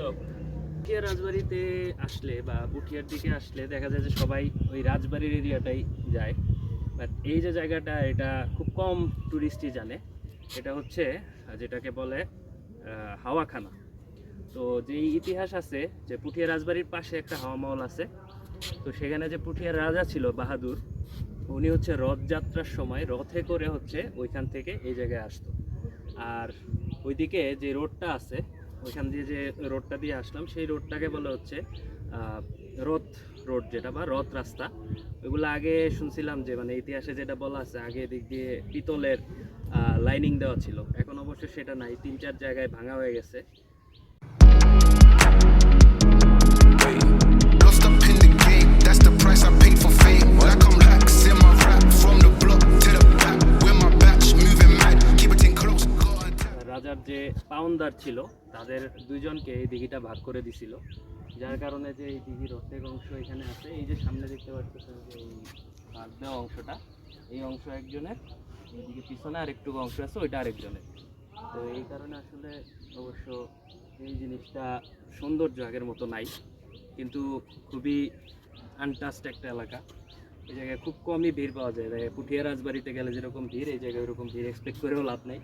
লোক। বুটিয়া রাজবাড়িতে আসলে বা বুটিয়ার দিকে আসলে দেখা যায় যে সবাই ওই রাজবাড়ির এরিয়াটাই যায়। বাট এই যে জায়গাটা, এটা খুব কম টুরিস্টই জানে। এটা হচ্ছে, যেটাকে বলে হাওয়াখানা। তো যেই ইতিহাস আছে যে পুঠিয়া রাজবাড়ির পাশে একটা হাওয়া মহল আছে, তো সেখানে যে পুঠিয়ার রাজা ছিল বাহাদুর, উনি হচ্ছে রথযাত্রার সময় রথে করে হচ্ছে ওইখান থেকে এই জায়গায় আসতো। আর ওইদিকে যে রোডটা আছে ওইখান দিয়ে যে রোডটা দিয়ে আসলাম, সেই রোডটাকে বলে হচ্ছে রথ রোড যেটা বা রথ রাস্তা। ওইগুলো আগে শুনছিলাম যে মানে ইতিহাসে যেটা বলা আছে, আগে দিক দিয়ে পিতলের লাইনিং দেওয়া ছিল। এখন অবশ্য সেটা নাই, তিন চার জায়গায় ভাঙা হয়ে গেছে। পাউন্দার ছিল, তাদের দুইজনকে এই দিঘিটা ভাগ করে দিছিল। যার কারণে যে এই দিঘির অর্ধেক অংশ এখানে আছে, এই যে সামনে দেখতে পাচ্ছেন যে এই ভাগ দেওয়া অংশটা, এই অংশ একজনের এইদিকে পিছনে আরেকটু অংশ আছে, ওইটা আরেকজনের। তো এই কারণে আসলে অবশ্য এই জিনিসটা সৌন্দর্য আগের মতো নাই, কিন্তু খুবই আনটাস্ট একটা এলাকা। এই জায়গায় খুব কমই ভিড় পাওয়া যায়। পুঠিয়া রাজবাড়িতে গেলে যেরকম ভিড়, এই জায়গায় ওরকম ভিড় এক্সপেক্ট করেও লাভ নেই।